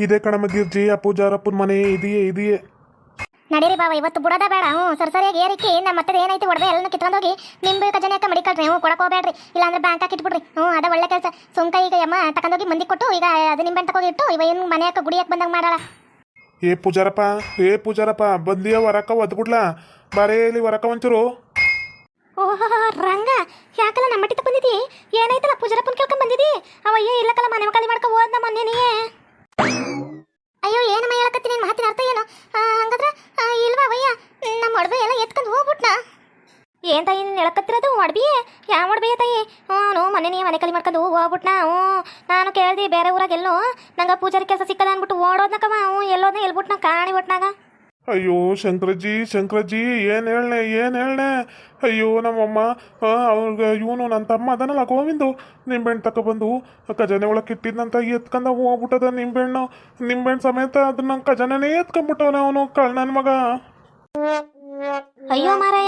ಇದೇ ಕಣಮ್ಮ ಗಿರ್ಜಿ ಆ ಪೂಜಾರಪ್ಪನ ಮನೆ ಇದೆಯೇ ಇದೆಯೇ. ನಡೀರಿ ಬಾವ ಇವತ್ತು ಬಿಡೋದ ಬೇಡ ಹ್ಞೂ ಸರಿ ಸರಿಯಾಗಿ ಏರಿಕೆ ನಮ್ಮ ಮತ್ತೆ ಏನೈತಿ ಒಡವೆ ಎಲ್ಲ ಕಿತ್ಕೊಂಡೋಗಿ ನಿಂಬೆ ಖಜಾನೆ ಅಕ್ಕ ಮಡಿಕಳ್ರಿ ಹ್ಞೂ ಕೊಡಕ್ಕೆ ಹೋಗ್ಬೇಡ್ರಿ ಇಲ್ಲಾಂದ್ರೆ ಬ್ಯಾಂಕ್ ಹಾಕಿಟ್ಬಿಡ್ರಿ ಹ್ಞೂ ಅದ ಒಳ್ಳೆ ಕೆಲಸ. ಸುಂಕ ಈಗ ಯಮ್ಮ ತಕೊಂಡೋಗಿ ಮಂದಿ ಕೊಟ್ಟು ಈಗ ಅದು ನಿಂಬೆ ತಗೋಗಿ ಇಟ್ಟು ಇವ ಏನು ಮನೆ ಹಾಕ ಗುಡಿ ಹಾಕಿ ಬಂದಂಗೆ ಮಾಡಾಳ? ಏ ಪೂಜಾರಪ್ಪ ಏ ಪೂಜಾರಪ್ಪ ಬಂದಿಯ ವರಕ ಒದ್ಬಿಡ್ಲಾ ಬಾರೇ ಇಲ್ಲಿ ವರಕ ಒಂಚೂರು. ಓಹೋ ರಂಗ ಯಾಕಲ್ಲ ನಮ್ಮ ಮಟ್ಟಿತ ಬಂದಿದಿ? ಏನಾಯ್ತಲ್ಲ ಪೂಜಾರಪ್ಪನ ಕೇಳ್ಕೊಂಡ್ ಬಂದಿದಿ? ಅವಯ್ಯ ಇಲ್ಲಕಲ್ಲ ಮನೆ ಖಾಲಿ ಮಾಡ್ಕೊ ಹೋದ್ನ ಮೊನ್ನೆ ನೀ ಹೇಳಕತ್ತಿರೋದು? ಒಡಬಿ ಯಾವ ಒಡಬಿ ತಾಯಿ. ಹ್ಞೂ ಮನೆ ನೀ ಮನೆ ಕಲಿ ಮಾಡ್ಕೊಂಡು ಹೋಗ್ಬಿಟ್ನಾ ಹ್ಞೂ ನಾನು ಕೇಳ್ದಿ ಬೇರೆ ಊರಾಗ ಎಲ್ಲೋ. ನಂಗೆ ಪೂಜಾರಿ ಕೆಲಸ ಸಿಕ್ಕದ ಅಂದ್ಬಿಟ್ಟು ಓಡೋದ್ನಕವ ಹ್ಞೂ ಎಲ್ಲೋದ್ನ ಎಲ್ಬಿಟ್ನ ಕಾಣಿ ಬಿಟ್ನಾಗ ಅಯ್ಯೋ ಶಂಕರಜಿ ಶಂಕರಜಿ ಏನು ಹೇಳ್ನೆ ಏನು ಹೇಳ್ನೆ? ಅಯ್ಯೋ ನಮ್ಮಮ್ಮ ಅವ್ರಿಗೆ ಇವನು ನನ್ನ ತಮ್ಮ ಅದನ್ನಲ್ಲ ಗೋವಿಂದು. ನಿಂಬೆಹಣ್ಣು ತಗೊಬಂದು ಖಜಾನೆ ಒಳಗೆ ಇಟ್ಟಿದ್ನಂತ ಎತ್ಕೊಂಡ ಹೋಗ್ಬಿಟ್ಟದ ನಿಂಬೆಹಣ್ಣು. ನಿಂಬೆಹಣ್ಣು ಸಮೇತ ಅದನ್ನ ಖಜಾನೆನೇ ಎತ್ಕೊಂಡ್ಬಿಟ್ಟವನ ಅವನು ಕಳ್ ನನ್ನ ಮಗ. ಅಯ್ಯೋ ಇದೊಳೆ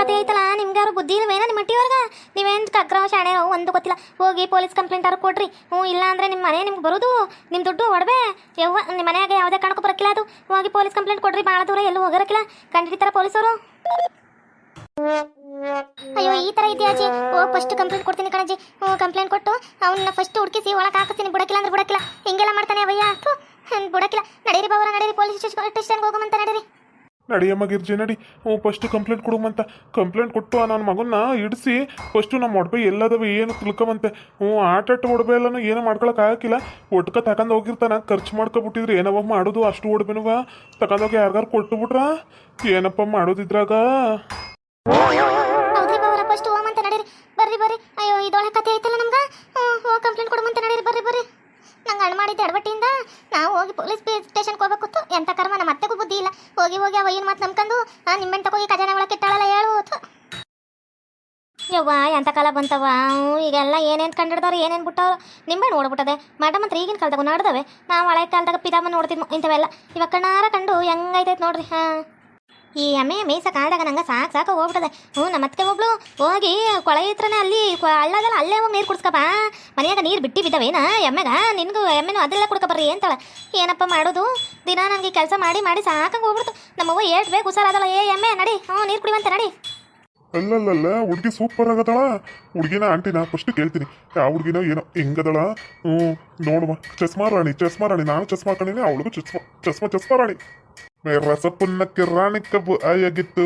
ಕತೆ ಐತಲ್ಲ ನಿಮ್ಗೆ ಯಾರು ಬುದ್ಧಿ ಇಲ್ವೇನ ನಿಮ್ಮ ಮಟ್ಟಿಯವ್ರಿಗೆ ನೀವೇನ್ ಕಗ್ರವ ಶಾಣೆ ಒಂದು ಗೊತ್ತಿಲ್ಲ. ಹೋಗಿ ಪೊಲೀಸ್ ಕಂಪ್ಲೇಂಟ್ ಆರು ಕೊಡ್ರಿ ಹ್ಞೂ ಇಲ್ಲ ಅಂದ್ರೆ ನಿಮ್ಮ ಮನೆ ನಿಮ್ಗೆ ಬರೋದು? ನಿಮ್ಮ ದುಡ್ಡು ಒಡವೆ? ಯವ್ವ ನಿಮ್ಮ ಮನೆಯಾಗ ಯಾವುದೇ ಕಾರಣಕ್ಕೂ ಬರಕಿಲ್ಲ ಅದು. ಹೋಗಿ ಪೊಲೀಸ್ ಕಂಪ್ಲೇಂಟ್ ಕೊಡ್ರಿ ಭಾಳ ದೂರ ಎಲ್ಲೂ ಹೋಗಿರಕ್ಕಿಲ್ಲ. ಕಂಡಿಡಿತಾರ ಪೊಲೀಸರು. ಅಯ್ಯೋ ಈ ತರ ಇದೆಯಾ ಅಜ್ಜಿ? ಓ ಫಸ್ಟ್ ಕಂಪ್ಲೇಂಟ್ ಕೊಡ್ತೀನಿ ಕಣಜ್ಜಿ. ಹ್ಞೂ ಕಂಪ್ಲೇಂಟ್ ಕೊಟ್ಟು ಅವನ್ನ ಫಸ್ಟ್ ಹುಡುಕಿಸಿ ಒಳಗೆ ಹಾಕಿಸ್ತೀನಿ ಬಿಡಕ್ಕಿಲ್ಲ ಅಂದ್ರೆ ಬಿಡಕ್ಕಿಲ್ಲ. ಹಿಂಗೆಲ್ಲ ಮಾಡ್ತಾನೆ ಅವಯ್ಯ ಬುಡಕಿಲ್ಲ ಹ್ಮ್, ಬಿಡಕ್ಕಿಲ್ಲ. ನಡೀರಿ ಬಾವರ ನಡೀರಿ. ಪೊಲೀಸ್ ಸ್ಟೇಷನ್ಗೆ ಹೋಗಮಂತ ನಡೀರಿ. ನಡಿಯಮ್ಮ ಗಿರ್ಜಿ, ನಡಿ. ಹ್ಞೂ ಫಸ್ಟ್ ಕಂಪ್ಲೇಂಟ್ ಕೊಡುಮಂತ. ಕಂಪ್ಲೇಂಟ್ ಕೊಟ್ಟು ನನ್ನ ಮಗನ್ನ ಇಡಿಸಿ ಫಸ್ಟು ನಮ್ಮ ಒಡವೆ ಎಲ್ಲದವ ಏನು ತಿಳ್ಕೊಂಬಂತೆ ಹ್ಞೂ ಆಟಾಟ ಒಡಬೆ ಎಲ್ಲನೂ ಏನು ಮಾಡ್ಕೊಳಕ್ಕೆ ಆಗಕ್ಕಿಲ್ಲ. ಒಟ್ಕ ತಗೊಂಡು ಹೋಗಿರ್ತಾನ. ಖರ್ಚು ಮಾಡ್ಕೊಬಿಟ್ಟಿದ್ರೆ ಏನವ ಮಾಡೋದು ಅಷ್ಟು ಒಡವೆನುವ ತಗೊಂಡೋಗಿ ಯಾರಿಗಾರು ಕೊಟ್ಟು ಬಿಟ್ರ? ಏನಪ್ಪ ಮಾಡೋದಿದ್ರಾಗ? ಬರ್ರಿ ಬರ್ರಿ. ಅಯ್ಯೋ ಇದೊಳೆ ಕತೆ ಐತಲ್ಲ ನಮ್ಗೆ? ಕಂಪ್ಲೇಂಟ್ ಕೊಡುವಂತ ನಡೀರಿ ಬರ್ರಿ ಬರ್ರಿ ನಂಗೆ ಅಣ್ಣ ಮಾಡಿದ್ದೆ ಎಡವಟ್ಟಿಯಿಂದ ನಾವು ಹೋಗಿ ಪೊಲೀಸ್ ಸ್ಟೇಷನ್ಗೆ ಹೋಗ್ಬೇಕಿತ್ತು. ಎಂತ ಕರ್ಮ ನಮ್ಮ ಅತ್ತೆಗೂ ಬುದ್ಧಿ ಇಲ್ಲ. ಹೋಗಿ ಹೋಗಿ ಅವ ಏನು ಮಾತು ನಂಬ್ಕೊಂಡು ಆ ಹೋಗಿ ಖಜಾನೆ ಒಳಗೆ ಇಟ್ಟಾಳಲ್ಲ ಹೇಳು. ಯವ್ವ, ಎಂತ ಕಾಲ ಬಂತವ ಈಗೆಲ್ಲ ಏನೇನು ಕಂಡಿಡ್ದವ್ರು, ಏನೇನು ಬಿಟ್ಟವ್ರು? ನಿಂಬೆ ನೋಡ್ಬಿಟ್ಟದೆ. ಮೇಡಮ್ ಅಂತ ಈಗಿನ ಕಾಲದಾಗ ನಾಡ್ದವೆ. ನಾವು ಹಳೆ ಕಾಲದಾಗ ಪಿತಾಮ ನೋಡ್ತಿದ್ವು, ಇಂಥವೆಲ್ಲ. ಇವಾಗ ಕಣ್ಣಾರ ಕಂಡು ಹೆಂಗೈತೈತೆ ನೋಡ್ರಿ, ಹಾಂ. ಈ ಎಮ್ಮೆ ಮೇಯ್ಸ ಕಾಡ್ದಾಗ ನಂಗೆ ಸಾಕು ಸಾಕು ಹೋಗ್ಬಿಟ್ಟದೆ. ಹ್ಞೂ ನಮ್ಮ ಅತ್ತೆ ಒಬ್ಳು ಹೋಗಿ ಕೊಳೆ ಹತ್ರನೇ ಅಲ್ಲಿ ಹಳ್ಳದಲ್ಲ ಅಲ್ಲೇ ಹೋಗಿ ನೀರು ಕುಡ್ಸ್ಕಪ್ಪ ಮನೆಯಾಗ ನೀರು ಬಿಟ್ಟು ಬಿದ್ದವೇನ? ಎಮ್ಮೆಗ? ನಿನಗೂ ಎಮ್ಮೆನೂ ಅದೆಲ್ಲ ಕುಡ್ಕೊಬರ್ರಿ ಅಂತಾಳೆ. ಏನಪ್ಪ ಮಾಡೋದು? ದಿನ ನನಗೆ ಕೆಲಸ ಮಾಡಿ ಮಾಡಿ ಸಾಕಂಗೆ ಹೋಗ್ಬಿಡ್ತು. ನಮ್ಮವ್ವ ಏಟ್ ಬೇಕು ಹುಷಾರಾದಲ್ಲ ಏ ಎಮ್ಮೆ, ನಡಿ. ಹ್ಞೂ, ನೀರು ಕುಡಿವಂತೆ, ನಡಿ. ಅಲ್ಲಲ್ಲಲ್ಲ, ಹುಡುಗಿ ಸೂಪರ್ ಆಗದಳ. ಹುಡುಗಿನ ಆಂಟಿನ ಫಸ್ಟ್ ಕೇಳ್ತೀನಿ. ಯಾವ ಹುಡುಗಿನ ಏನೋ ಹೆಂಗದಳ? ಹ್ಞೂ, ನೋಡುವ. ಚಸ್ಮಾ ರಾಣಿ ಚಸ್ಮಾ ರಾಣಿ. ನಾನು ಚಸ್ಮಾ ಹಾಕೊಂಡಿನಿ, ಅವಳಿಗೂ ಚಸ್ಮಾ ಚಸ್ಮಾ ಚಸ್ಮಾ ರಸಪುನ್ನಕ್ಕೆ ರಾಣಿ ಕಬ್ಬು ಆಗಿತ್ತು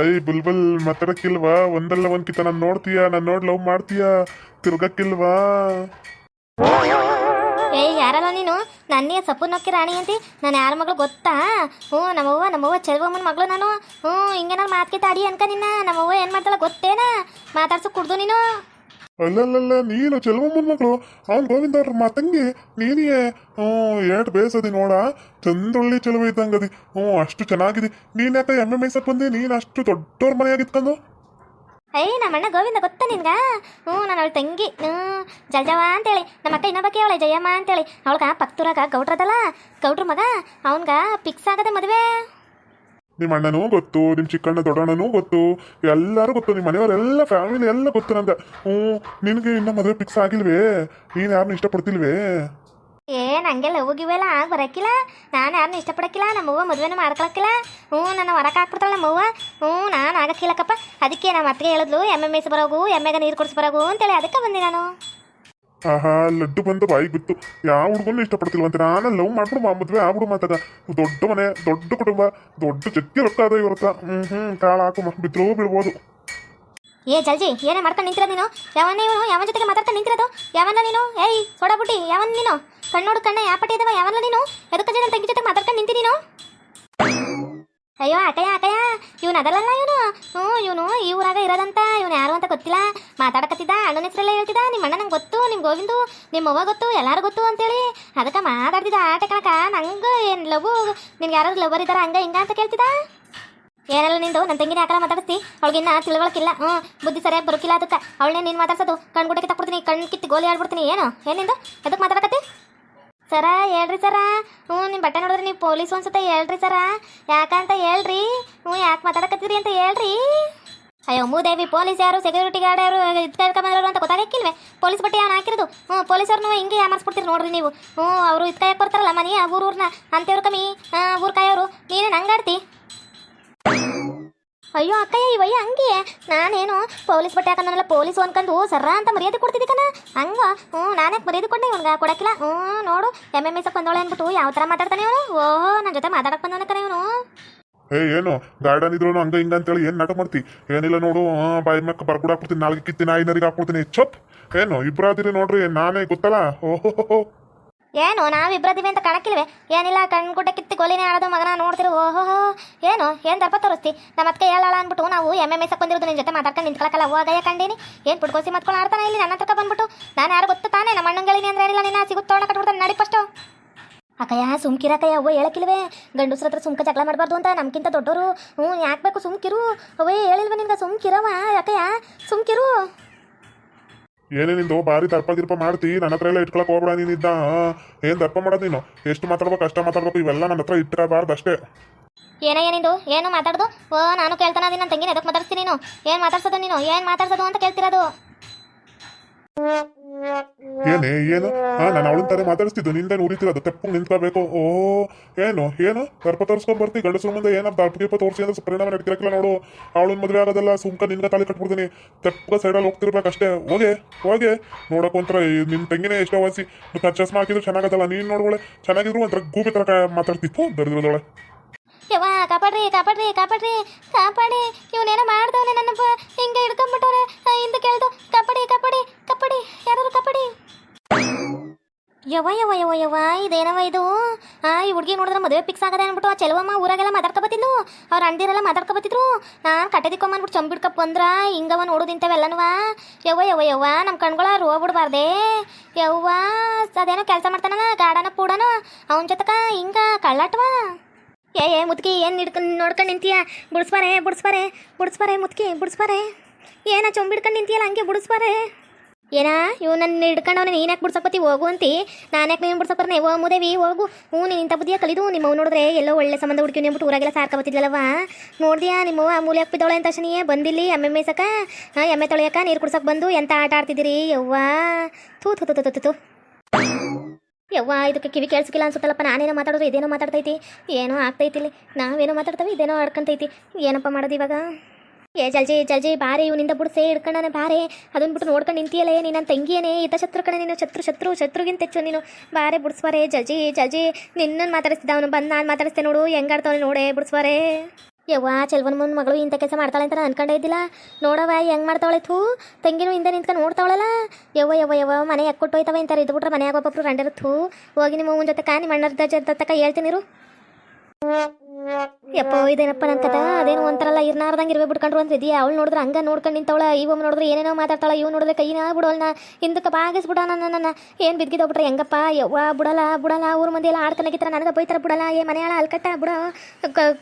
ಐ ಬುಲ್ಬುಲ್ ಮಾತಾಡಕ್ಕಿಲ್ವಾ? ಒಂದಲ್ಲ ಒಂದ್ ಕಿತ ನಾನು ನೋಡ್ತೀಯ? ನಾನು ನೋಡಿ ಲವ್ ಮಾಡ್ತೀಯ? ತಿರ್ಗಕ್ಕಿಲ್ವಾ? ಏ, ಯಾರಲ್ಲ ನೀನು? ನನ್ನೇ ಸಪ್ಪು ನೊಕ್ಕಿ ರಾಣಿ ಅಂತಿ? ನಾನು ಯಾರ ಮಗಳು ಗೊತ್ತಾ? ಹ್ಞೂ, ನಮ್ಮವ್ವ ನಮ್ಮವ್ವ ಚೆಲ್ವಮ್ಮನ ಮಗಳು ನಾನು. ಹ್ಞೂ ಹಿಂಗೇನಾರು ಮಾತ್ಕಿತ ಅಡಿ ಅನ್ಕ ನಿನ್ನ. ನಮ್ಮವ್ವ ಏನು ಮಾಡ್ತಾಳ ಗೊತ್ತೇನ? ಮಾತಾಡ್ಸು ಕುಡ್ದು ನೀನು. ಅಲ್ಲಲ್ಲಲ್ಲ, ನೀನು ಚೆಲುವಮ್ಮನ ಮಗಳು ಅವ್ನು ಗೋವಿಂದ ಅವ್ರ ಮಾತಂಗಿ ನೀನಿಯೇ, ಹ್ಞೂ, ಏಟ್ ಬೇಸದಿ ನೋಡ. ಚಂದೊಳ್ಳಿ ಚೆಲುವ ಇದ್ದಂಗದಿ. ಹ್ಞೂ, ಅಷ್ಟು ಚೆನ್ನಾಗಿದೆ. ನೀನ್ ಯಾಕೆ ಎಮ್ಮೆ ಮೇಯ್ಸಕ್ ಬಂದಿ? ನೀನು ಅಷ್ಟು ದೊಡ್ಡವ್ರ ಮನೆಯಾಗಿತ್ಕೊಂಡು ಏಯ್ ನಮ್ಮ ಅಣ್ಣ ಗೋವಿಂದ ಗೊತ್ತಾ ನಿನ್ಗ? ಹ್ಞೂ, ನಾನು ಅವಳ ತಂಗಿ. ಹ್ಞೂ ಜಲ್ಜವ ಅಂತೇಳಿ. ನಮ್ಮ ಅಕ್ಕ ಇನ್ನೊಬ್ಬಕ್ಕೆ ಕೇಳಿ ಜಯಮ್ಮ ಅಂತೇಳಿ. ಅವಳಗ ಪಕ್ತೂರಾಗ ಗೌಡ್ರದಲ್ಲ ಗೌಡ್ರ ಮಗ, ಅವನ್ಗ ಫಿಕ್ಸ್ ಆಗದೆ ಮದುವೆ. ನಿಮ್ಮ ಅಣ್ಣನೂ ಗೊತ್ತು ನಿಮ್ಮ ಚಿಕ್ಕಣ್ಣ ದೊಡ್ಡಣ್ಣನೂ ಗೊತ್ತು, ಎಲ್ಲರೂ ಗೊತ್ತು ನಿಮ್ಮ ಮನೆಯವರೆಲ್ಲ ಫ್ಯಾಮಿಲಿ ಎಲ್ಲ ಗೊತ್ತು ನಂಗೆ. ಹ್ಞೂ, ನಿನಗೆ ಇನ್ನೂ ಮದುವೆ ಫಿಕ್ಸ್ ಆಗಿಲ್ವೇ? ನೀನು ಯಾರನ್ನ ಇಷ್ಟಪಡ್ತಿಲ್ವೇ? ಏ, ನಂಗೆ ಲವ್ ಗಿವೆಲ್ಲ ಆಗ ಬರಕ್ಕಿಲ್ಲ ನಾನು ಯಾರನ್ನ ಇಷ್ಟಪಡಕ್ಕಿಲ್ಲ ನಮ್ಮವ್ವ ಮದುವೆನೂ ಮಾಡ್ಕೊಳಕ್ಕಿಲ್ಲ ಹ್ಞೂ, ನನ್ನ ಹೊರಕ್ಕೆ ಹಾಕ್ಬಿಡ್ತಾಳೆ ನಮ್ಮವ್ವ. ಹ್ಞೂ, ನಾನು ಆಗಕ್ಕಿಲ್ಲಕ್ಕಪ್ಪ ಅದಕ್ಕೆ ನಮ್ಮ ಅತ್ತಿಗೆ ಹೇಳಿದ್ಲು ಎಮ್ಮೆ ಎಸ್ ಬರೋಗು ಎಮ್ಮೆಗೆ ನೀರು ಕೊಡಿಸ್ಬರೋಗು ಅಂತೇಳಿ, ಅದಕ್ಕೆ ಬಂದೆ ನಾನು. ಆಹಾ ಲಡ್ಡು ಬಂದ ಬಾಯಿ ಬಿತ್ತು. ಯಾವ ಹುಡುಗನ್ನು ಇಷ್ಟಪಡ್ತಿಲ್ವಂತೆ. ನಾನು ಲವ್ ಮಾಡ್ಬಿಡು ಮಾ, ಮದುವೆ ಆಗ್ಬಿಡು ಮಾತಾಗ ದೊಡ್ಡ ಮನೆ, ದೊಡ್ಡ ಕುಟುಂಬ, ದೊಡ್ಡ ಜಗ್ಗಿ ರೊಕ್ಕ ಅದ ಇವ್ರತ್ತ ಹ್ಞೂ ಹ್ಞೂ ಕಾಳು ಹಾಕು ಬಿದ್ರೂ ಬಿಡ್ಬೋದು ಏ, ಜಲ್ಜಿ, ಏನೇ ಮಾಡ್ಕೊಂಡು ನಿಂತಿರೋದು ನೀನು? ಯಾವನ್ನ ಇವನು, ಯಾವನ ಜೊತೆಗೆ ಮಾತಾಡ್ತಾ ನಿಂತಿರೋದು? ಯಾವನ್ನ ನೀನು? ಏಯ್ ಸೊಡಬುಟ್ಟಿ ಯಾವನ್ ನೀನು? ಕಣ್ಣೋಡು ಕಣ್ಣ, ಯಾಪಟ್ಟಿ ಇದಾವ ಯಾವನ್ನ ನೀನು? ಎದಕ್ಕೆ ಜನ ತಂಗಿ ಜೊತೆ ಮಾತಾಡ್ಕೊಂಡು ನಿಂತಿ ನೀನು? ಅಯ್ಯೋ ಆಕಯ್ಯ ಆಕಯ್ಯ ಇವನು ಅದಲ್ಲಲ್ಲ ಇವನು? ಹ್ಞೂ, ಇವನು ಈ ಊರಾಗ ಇರೋದಂತ, ಇವನು ಯಾರು ಅಂತ ಗೊತ್ತಿಲ್ಲ. ಮಾತಾಡಕತ್ತಿದ್ದ, ಅಣ್ಣನ ಹೆಸರೆಲ್ಲ ಹೇಳ್ತಿದ್ದ ನಿಮ್ಮ ಅಣ್ಣ ನಂಗೆ ಗೊತ್ತು ನಿಮ್ಮ ಗೋವಿಂದು ನಿಮ್ಮ ಅವ್ವ ಗೊತ್ತು, ಎಲ್ಲಾರು ಗೊತ್ತು ಅಂತೇಳಿ. ಅದಕ್ಕೆ ಮಾತಾಡ್ತಿದ್ದ ಆಟ ಕಣಕ, ನಂಗೆ ಏನು ಲವ್ ನಿನ್ಗೆ ಯಾರಾದ್ರೂ ಲವರ್ ಇದ್ದಾರ, ಹಂಗೆ, ಹಿಂಗ ಅಂತ ಕೇಳ್ತಿದ್ದ. ಏನೆಲ್ಲ ನಿಂದು ನನ್ನ ತಂಗಿನ ಯಾಕಲ್ಲ ಮಾತಾಡಿಸ್ತಿ ಅವಳಿಗಿನ್ನ ತಿಳುವಳಿಕಿಲ್ಲ. ಹ್ಞೂ, ಬುದ್ಧಿ ಸರಿಯಾಗಿ ಬರುಕಿಲ್ಲ, ಅದಕ್ಕೆ. ಅವಳನ್ನೇ ನೀನು ಮಾತಾಡ್ಸೋದು, ಕಣ್ಗುಡಕ್ಕೆ ತಕ್ಕೊಡ್ತೀನಿ ಕಣ್ಣು ಕಿತ್ತು ಗೋಲಿ ಆಡ್ಬಿಡ್ತೀನಿ, ಏನು? ಏನಿಂದು ಅದಕ್ಕೆ ಮಾತಾಡಕತ್ತಿ? ಸರ, ಹೇಳ್ರಿ ಸರ. ಹ್ಞೂ ನಿಮ್ಮ ಬಟ್ಟೆ ನೋಡಿದ್ರೆ ನೀವು ಪೊಲೀಸ್ ಅನ್ಸುತ್ತೆ, ಹೇಳ್ರಿ ಸರ. ಯಾಕಂತ ಹೇಳ್ರಿ? ಹ್ಞೂ, ಯಾಕೆ ಮಾತಾಡಕತ್ತೀರಿ ಅಂತ ಹೇಳ್ರಿ. ಅಯ್ಯೋ, ಮೂದೇವಿ, ಪೊಲೀಸ್ ಯಾರು ಸೆಕ್ಯೂರಿಟಿ ಗಾರ್ಡ್ ಯಾರು ಇದ್ಕೊಂಡ್ಕೊಂಬಂದ್ರು ಅಂತ ಗೊತ್ತಾಗಕ್ಕಿಲ್ವೇ? ಪೊಲೀಸ್ ಬಟ್ಟೆ ಯಾರು ಹಾಕಿರೋದು? ಹ್ಞೂ ಪೊಲೀಸವ್ರನ್ನ ಹಿಂಗೆ ಯಾಮರ್ಸ್ಬಿಡ್ತೀರಿ ನೋಡ್ರಿ ನೀವು. ಹ್ಞೂ, ಅವರು ಇದು ಕೊಡ್ತಾರಲ್ಲ ಬರ್ತಾರಲ್ಲ ಮನೆ ಊರೂರ್ನ. ಅಂತೇವ್ರು ಕಮ್ಮಿ ಊರು ಕಾಯೋರು ನೀನೇ ನಂಗಾಡ್ತಿ. ಅಯ್ಯೋ ಅಕ್ಕಯ್ಯ ಇವಯ್ಯ ಹಂಗೆ. ನಾನೇನು ಪೊಲೀಸ್ ಬಟ್ಟೆ ಹಾಕಂದನಲ್ಲ ಪೊಲೀಸ್ ಅನ್ಕೊಂಡು ಸರ್ರ ಅಂತ ಮರ್ಯಾದೆ ಕೊಡ್ತಿದ್ದೆ ಕಣ. ಹಂಗ? ಹ್ಞೂ ನಾನೇ ಮರ್ಯಾದೆ ಕೊಟ್ಟೆ ಇವ್ನಿಗೆ? ಕೊಡಕ್ಕಿಲ್ಲ? ಹ್ಞೂ, ನೋಡು ಎಂ ಎಂ ಎಸ್ ಬಂದೋಳೆ ಅಂದ್ಬಿಟ್ಟು ಯಾವ ಥರ ಮಾತಾಡ್ತಾನೆ ಇವನು? ಓಹೋ ನನ್ನ ಜೊತೆ ಮಾತಾಡಕ್ಕೆ ಬಂದವನ ಕಣ ಇವನು. ಏ ಏನು? ಗಾರ್ಡನ್ ಇದ್ರು ಹಂಗ ಹಿಂಗ ಅಂತೇಳಿ ಏನ್ ನಾಟಕ ಮಾಡ್ತಿ? ಏನಿಲ್ಲ ನೋಡು ಬಾಯಿ ಮೆಕ್ಕ ಬರ್ಗುಡ್ ಹಾಕ್ಬಿಡ್ತೀನಿ ನಾಲ್ಕು ಕಿತ್ತಿ ನಾಯಿನರಿಗೆ ಹಾಕ್ಬಿಡ್ತೀನಿ ಚಪ್ ಏನು ಇಬ್ಬರಾದಿರಿ ನೋಡ್ರಿ, ನಾನೇ ಗೊತ್ತಲ್ಲ? ಓಹೋ ಏನು ನಾವಿಬ್ರದಿವಿ ಅಂತ ಕಣಕ್ಕಿಲ್ವೆ? ಏನಿಲ್ಲ, ಕಣ್ಗುಡ್ಡ ಕಿತ್ತಿ ಗೋಲಿನೇ ಆಡೋದು ಮಗನ ನೋಡ್ತಿರು. ಓಹೋ ಏನು ಏನು ದರ್ಪ ತೋರಿಸ್ತಿ? ನಮ್ಮ ಅತ್ತೆ ಹೇಳಾಳ ಅಂದ್ಬಿಟ್ಟು ನಾವು ಎಂ ಎಂ ಎಸ್ ಬಂದಿರೋದು ನಿನ್ನ ಜೊತೆ ಮಾತಾಡ್ಕೊಂಡು ನಿಂತ್ಕೊಳಕಲ್ಲ ಹೋಗಯ್ಯ ಕಂಡೀನಿ? ಏನು ಪುಡ್ಕೋಸಿ ಮತ್ಕೊಂಡು ಆಡ್ತಾನೆ ಇಲ್ಲಿ ನನ್ನ ಹತ್ರ ಬಂದ್ಬಿಟ್ಟು? ನಾನು ಯಾರು ಗೊತ್ತು ತಾನೆ? ನಮ್ಮ ಅಣ್ಣಂಗಳಿನಿ ಅಂದ್ರೆ ಏನಿಲ್ಲ, ನಿನ್ನ ಸಿಗುತ್ತೋಣ ಕಟ್ಬಿಡ್ತಾನೆ ನಡಿ ಫಸ್ಟು ಅಕ್ಕಯ್ಯ, ಸುಮ್ಕಿರಕ್ಕಯ್ಯ, ಅವ್ವ, ಹೇಳಕ್ಕಿಲ್ವೇ? ಗಂಡಸ್ರ ಹತ್ರ ಸುಮ್ಕ ಜಗಳ ಮಾಡಬಾರ್ದು ಅಂತ ನಮ್ಕಿಂತ ದೊಡ್ಡವರು ಹ್ಞೂ, ಯಾಕೆ ಬೇಕು ಸುಮ್ಕಿರು? ಅವೇ ಹೇಳಿಲ್ವ ನಿನ್ಗೆ ಸುಮ್ಕಿರವ ಅಕ್ಕಯ್ಯ ಸುಮ್ಕಿರು. ಏನೇ ನಿಂದು, ಭಾರಿ ತರ್ಪ ಗಿರ್ಪ ಮಾಡ್ತಿ, ನನ್ನ ಹತ್ರ ಎಲ್ಲ ಇಟ್ಕೊಳಕ್ ಹೋಗ್ಬೇಡ ನೀನಿದ್ದ ಏನ್ ದರ್ಪ ಮಾಡೋದು ನೀನು? ಎಷ್ಟು ಮಾತಾಡ್ಬೇಕು, ಅಷ್ಟ ಮಾತಾಡ್ಬೇಕು, ಇವೆಲ್ಲ ನನ್ನ ಹತ್ರ ಇಟ್ಕೋಬಾರ್ದು ಅಷ್ಟೇ. ಏನ ಏನಿದು ಏನು ಮಾತಾಡೋದು? ಓ, ನಾನು ಕೇಳ್ತಾನ ನನ್ನ ತಂಗಿನ ಎದಕ್ಕೆ ಮಾತಾಡ್ತೀನಿ ನೀನು? ಏನು ಮಾತಾಡ್ಸೋದು ನೀನು? ಏನು ಮಾತಾಡ್ಸೋದು ಅಂತ ಕೇಳ್ತಿರೋದು? ಏನೇ, ಏನು? ಹಾ ನಾನು ಅವಳನ್ ತಾರೆ ಮಾತಾಡಿಸ್ತಿದ್ದು. ನಿಂದೇನು ಉರಿತಿರೋದು ತೆಪ್ಪು ನಿಂತ್ಕೋಬೇಕು. ಓ, ಏನು ಏನು? ಗರ್ಭ ತೋರಿಸ್ಕೊಂಡ್ ಬರ್ತಿ? ಗಂಡಸ್ರ ಮುಂದೆ ಏನಪ್ಪ ದರ್ಪ ಗಿರ್ಪ ತೋರಿಸಿ ಅಂದ್ರೆ ಪರಿಣಾಮ ನಡ್ಕಿರಕ್ಕಿಲ್ಲ ನೋಡು. ಅವಳನ್ ಮದುವೆ ಆಗೋದಲ್ಲ ಸುಮ್ಕ ನಿನ್ನ ತಾಳಿ ಕಟ್ಬಿಡ್ತೀನಿ. ತೆಪ್ಪಗ ಸೈಡಲ್ಲಿ ಹೋಗ್ತಿರ್ಬೇಕು ಅಷ್ಟೇ. ಹೋಗೆ ಹೋಗೆ. ನೋಡಕ್ ಒಂಥರ ಈ ನಿನ್ ತಂಗಿನೇ ಎಷ್ಟೋ ವಾಸಿ. ಚಸ್ಮಾ ಹಾಕಿದ್ರು ಚೆನ್ನಾಗದಲ್ಲ. ನೀನ್ ನೋಡ್ಬೋಳೆ ಚೆನ್ನಾಗಿದ್ರು ಒಂಥರ ಗೂಬಿ ತರ ಮಾತಾಡ್ತಿತ್ತು ದರಿದ್ರದೊಳೆ ಯವ್ವ, ಕಾಪಾಡ್ರಿ ಕಾಪಾಡ್ರಿ ಕಾಪಾಡ್ರಿ. ಕಾಪಾಡಿ. ಇವನೇನೋ ಮಾಡ್ದವನೆ ನನ್ನ ಬ- ಹಿಂಗೆ ಹಿಡ್ಕೊಂಡ್ಬಿಟ್ಟವ್ರೆ ಹಿಂದೆ ಕೇಳ್ದು ಯವ್ವ ಯವ್ವ ಯವ್ವ ಯವ್ವ ಇದೇನವ ಇದು? ಆ, ಈ ಹುಡುಗಿ ನೋಡಿದ್ರೆ ಮದುವೆ ಫಿಕ್ಸ್ ಆಗದೆ ಅಂದ್ಬಿಟ್ಟು ಆ ಚೆಲುವಮ್ಮ ಊರಾಗೆಲ್ಲ ಮಾತಾಡ್ಕೊಬತ್ತಿದ್ಲು ಅವ್ರ ಅಂಡಿರೆಲ್ಲ ಮಾತಾಡ್ಕೊ ಬತ್ತಿದ್ರು ನಾನು ಕಟ್ಟೆ ಚಂಬಿಡ್ಕಪ್ಪ ಚಂಬಿಡ್ಕಪ್ ಬಂದ್ರ ಹಿಂಗವ ನೋಡೋದು ಇಂಥವೆಲ್ಲನವ ಯವ್ವ ಯವ್ವ ಯವ್ವ ನಮ್ಮ ಕಣ್ಗಳ ರೋಗ್ಬಿಡ್ಬಾರ್ದೆ ಯವ್ವ, ಅದೇನೋ ಕೆಲಸ ಮಾಡ್ತಾನಲ್ಲ ಗಾಡನ ಪೂಡನ. ಅವನ ಜೊತೆಕ ಹಿಂಗ ಕಳ್ಳಾಟವಾ? ಏ ಏ ಮುದ್ಕಿ ಏನು ಹಿಡ್ಕೊಂಡು ನೋಡ್ಕೊಂಡು ನಿಂತೀಯ? ಬುಡ್ಸ್ಬಾರೆ ಬುಡ್ಸ್ಬಾರೆ ಬುಡ್ಸ್ಬಾರೆ ಮುದ್ಕಿ ಬುಡ್ಸ್ಬಾರೆ. ಏನ ಚೊಂಬಿಡ್ಕೊಂಡು ನಿಂತೀಯಲ್ಲ, ಹಂಗೆ ಬುಡ್ಸ್ಬಾರೆ? ಏನಾ? ಇವ್ ನನ್ನ ಹಿಡ್ಕೊಂಡವನ ನೀನು ಯಾಕೆ ಬಿಡ್ಸಕ್ಬತ್ತಿ ಹೋಗು ಅಂತಿ. ನಾನು ಯಾಕೆ ನೀನು ಬಿಡ್ಸಕ್ ಬರ್ನೆ ಓ ಮುದೇವಿ, ಹೋಗು. ಹ್ಞೂ, ನೀನು ಇಂಥ ಬುದ್ಧಿಯ ಕಲಿದು ನಿಮ್ಮವ್ ನೋಡಿದ್ರೆ ಎಲ್ಲೋ ಒಳ್ಳೆ ಸಂಬಂಧ ಹುಡುಕಿ ಅಂದ್ಬಿಟ್ಟು ಊರಾಗೆಲ್ಲ ಸಾರ್ಕೊಬತ್ತಿದ್ಲವ ನೋಡಿದ್ಯಾ ನಿಮ್ಮವ್ವ ಮೂಲೆ ಹಾಕ್ಬಿದ್ದವಳೆ ಅಂತ ತಕ್ಷಣ ಬಂದಿಲ್ಲಿ, ಎಮ್ಮೆ ಮೇಸಕ ಹಾಂ, ಎಮ್ಮೆ ತೊಳೆಯಕ, ನೀರು ಕುಡ್ಸಕ್ ಬಂದು ಎಂತ ಆಟ ಆಡ್ತಿದ್ದೀರಿ? ಯವ್ವ. ತೂ ತು ತು ತು ಯವ್ವ, ಇದಕ್ಕೆ ಕಿವಿ ಕೇಳಿಸ್ಕಿಲ್ಲ ಅನ್ಸುತ್ತಲ್ಲಪ್ಪ, ನಾನೇನೋ ಮಾತಾಡೋದು ಇದೇನೋ ಮಾತಾಡ್ತೈತಿ. ಏನೋ ಆಗ್ತೈತಿ ಇಲ್ಲಿ ನಾವೇನೋ ಮಾತಾಡ್ತಾವೆ, ಇದೇನೋ ಆಡ್ಕೊಂತೈತಿ. ಏನಪ್ಪ ಮಾಡೋದು ಇವಾಗ? ಏ ಜಲ್ಜಿ ಜಲ್ಜಿ ಬಾರೆ, ಇವನಿಂದ ಬಿಡ್ಸೆ ಹಿಡ್ಕೊಂಡಾನೆ ಬಾರೆ. ಅದನ್ನ ಬಿಟ್ಟು ನೋಡ್ಕೊಂಡು ನಿಂತಿಯಲ್ಲ ನೀನು ನನ್ನ ತಂಗಿಯೇನೆ. ಈತ ಶತ್ರು ಕಡೆ ನೀನು, ಶತ್ರು ಶತ್ರು, ಶತ್ರುಗಿಂತ ಹೆಚ್ಚು ನೀನು. ಬಾರೆ, ಬಿಡ್ಸ್ವಾರೆ ಜಲ್ಜಿ ಜಲ್ಜಿ ನಿನ್ನನ್ನು ಮಾತಾಡಿಸ್ತಿದ್ದ ಅವನು, ಬಂದು ನಾನು ಮಾತಾಡಿಸ್ತೆ ನೋಡು ಹೆಂಗಾಡ್ತಾವನೆ ನೋಡೆ, ಬಿಡ್ಸ್ವಾರೆ. ಯವ್ವ, ಚಲ್ವನ್ ಮುನ್ ಮಗಳು ಇಂಥ ಕೆಲಸ ಮಾಡ್ತಾಳೆ ಅಂತ ಅನ್ಕೊಂಡೇ ಇದ್ದಿಲ್ಲ? ನೋಡವ ಹೆಂಗ್ ಮಾಡ್ತಾವಳೆ ಥೂ? ತಂಗಿನೂ ಹಿಂದೆ ನಿಂತ್ಕೊಂಡು ನೋಡ್ತಾವಳಲ್ಲ? ಯವ್ವ ಯವ್ವ ಯವ್ವ, ಮನೆ ಯಾಕೆ ಕೊಟ್ಟು ಹೋಯ್ತವ ಇಂತಾರೆ? ಇದು ಬಿಟ್ರೆ ಮನೆಯಾಗ ಒಬ್ಬೊಬ್ರು ರಂಡರು ಥೂ. ಹೋಗಿ ನಿಮ್ಮ ಜೊತೆ ಕಾ, ನಿಮ್ಮ ಅಣ್ಣರ ಜೊತೆ ತಕ್ಕ ಹೇಳ್ತೀನಿರು ಯಪ್ಪ ಇದೇನಪ್ಪ ನನ್ನ ಕಥ ಅದೇನು ಒಂಥರಲ್ಲ ಇರ್ನಾರ್ದಂಗೆ ಇರ್ಬೇಕು ಬಿಟ್ಕೊಂಡ್ರು ಅಂತ ಇದೆಯಾ ಅವಳು ನೋಡಿದ್ರೆ ಹಂಗ ನೋಡ್ಕೊಂಡು ನಿಂತವಳ ಇವ ನೋಡಿದ್ರೆ ಏನೇನೋ ಮಾತಾಡ್ತಾಳ ಇವ್ ನೋಡಿದ್ರೆ ಕೈನ ಬಿಡೋಲ್ನ ಹಿಂದಕ್ಕೆ ಬಾಗಿಸ್ಬಿಡ ನನ್ನ ನನ್ನ ಏನು ಬಿದ್ದಿದ್ದೋಗ್ಬಿಟ್ರೆ ಹೆಂಗಪ್ಪ ಯವ್ವ ಬಿಡಲ್ಲ ಬಿಡಲ್ಲ ಊರ್ ಮಂದಿ ಎಲ್ಲ ಆಡ್ಕನಾಗಿತ್ತರ ನನಗೆ ಬೈತಾರ ಬಿಡಲ್ಲ ಏ ಮನೆಯಾಳ ಅಲ್ಕಟ್ಟ ಬಿಡ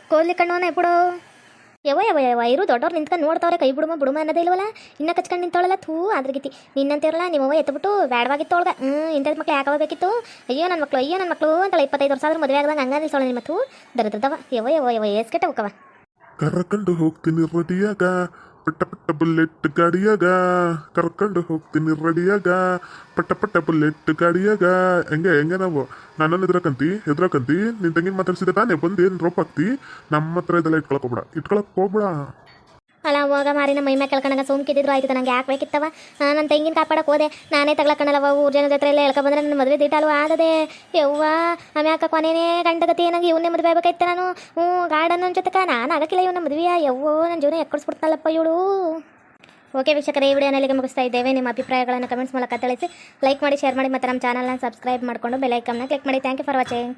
ಕೋಲಿ ಕಣ್ಣೋನೆ ಬಿಡು ಯವ್ವ ಯವ ಯವ ಇರು, ದೊಡ್ಡವ್ರು ನಿಂತ್ಕೊಂಡು ನೋಡ್ತಾವ್ರೆ, ಕೈ ಬಿಡುಮ ಬಿಡುಮ ಅನ್ನೋದೇ ಇಲ್ವಲ್ಲ? ಇನ್ನ ಕಚ್ಕೊಂಡು ನಿಂತೊಳಲ್ಲ ಥೂ ಅದ್ರಗಿತಿ ನಿನ್ನಂತಿರಲ್ಲ ನಿಮ್ಮವ್ವ ಎತ್ಬಿಟ್ಟು ಬೇಡವಾಗಿತ್ತು ಒಳಗೆ ಹ್ಞೂ ಇಂಥದ್ದು ಮಕ್ಳು ಯಾಕೆ ಬೇಕಿತ್ತು ಅಯ್ಯೋ ನನ್ನ ಮಕ್ಳು, ಅಯ್ಯೋ ನನ್ನ ಮಕ್ಕಳು ಅಂತಲ್ಲ ಇಪ್ಪತ್ತೈದು ವರ್ಷ ಆದ್ರೆ ಮದುವೆ ಆಗದಂಗೆ ಹಂಗ ನಿಲ್ಸೋಳ ನಿಮ್ಮ ಥೂ ದರದವ ಯವ್ವ ಯವ್ವ ಯವ ಎಸ್ಕೆಟ್ಟ ಹೋಗವ ಕರ್ಕೊಂಡು ಹೋಗ್ತೀನಿ ರೆಡಿಯಾಗ ಪಟ್ಟ ಪಟ್ಟ ಬುಲೆಟ್ ಗಾಡಿಯಾಗ, ಕರ್ಕೊಂಡು ಹೋಗ್ತೀನಿ ರೆಡಿಯಾಗ. ಪಟ್ಟ ಪಟ್ಟ ಬುಲೆಟ್ ಗಾಡಿಯಾಗ. ಹೆಂಗೆ ಹೆಂಗೆ ನಾವು? ನನ್ನನ್ನು ಎದ್ರಕಂತಿ ಹೆದ್ರಕಂತಿ ನಿನ್ ತಂಗಿನ ಮಾತಾಡ್ಸಿದ ತಾನೇ? ಬಂದು ಏನು ರೋಪ್ ಹಾಕ್ತಿ? ನಮ್ಮ ಹತ್ರ ಇದೆಲ್ಲ ಇಟ್ಕೊಳಕ್ ಹೋಗ್ಬೇಡ. ಇಟ್ಕೊಳಕ್ ಹೋಗ್ಬೇಡ. ಅಲ್ಲ ನಮ್ಮ ಮೈ ಕೇಳ್ಕೊಂಡಂಗ ಕೆಳ್ಕೊಂಡಾಗ ಸೋಮ್ಕಿದ್ರು ಆಯ್ತು ನಂಗೆ ಯಾಕೆ ಬೇಕಿತ್ತವ ನನ್ನ ತಂಗಿನ ಕಾಪಾಡಕ್ಕೆ ಹೋದೆ. ನಾನೇ ತಗ್ಲಕ್ಕಣಲ್ಲವ ಊರ್ ಜನ ಜೊತೆ ಎಲ್ಲ ಹೇಳ್ಕೊ ಬಂದ್ರೆ ನನ್ನ ಮದುವೆ ದಿಟ್ಟಾಲು ಆಗದೆ ಯವ್ವ ಆಮ್ಯಾಕ ಕೊನೆನೇ ಗಂಡಗತಿ ನಂಗೆ ಇವನ್ನೇ ಮದುವೆ ಆಗ್ಬೇಕಾಯ್ತು ನಾನು? ಹ್ಞೂ, ಗಾರ್ಡನ್ ಜೊತೆಕ, ನಾನು ಆಗಕ್ಕಿಲ್ಲ ಇವನ ಮದುವೆಯ. ಯವ್ವೋ ನನ್ನ ಜೀವನ ಎಕ್ಕಡಿಸ್ಬಿಡ್ತಾಳಪ್ಪ ಇವಳು. ಓಕೆ ವೀಕ್ಷಕರೇ, ಈ ವಿಡಿಯೋನ ಇಲ್ಲಿಗೆ ಮುಗಿಸ್ತಾ ಇದ್ದೇವೆ. ನಿಮ್ಮ ಅಭಿಪ್ರಾಯಗಳನ್ನು ಕಮೆಂಟ್ಸ್ ಮೂಲಕ ತಿಳಿಸಿ. ಲೈಕ್ ಮಾಡಿ ಶೇರ್ ಮಾಡಿ, ಮತ್ತು ನಮ್ಮ ಚಾನಲ್ನ ಸಬ್ಸ್ಕ್ರೈಬ್ ಮಾಡಿಕೊಂಡು ಬೆಲೈಕಮ್ನ ಕ್ಲಿಕ್ ಮಾಡಿ. Thank you for watching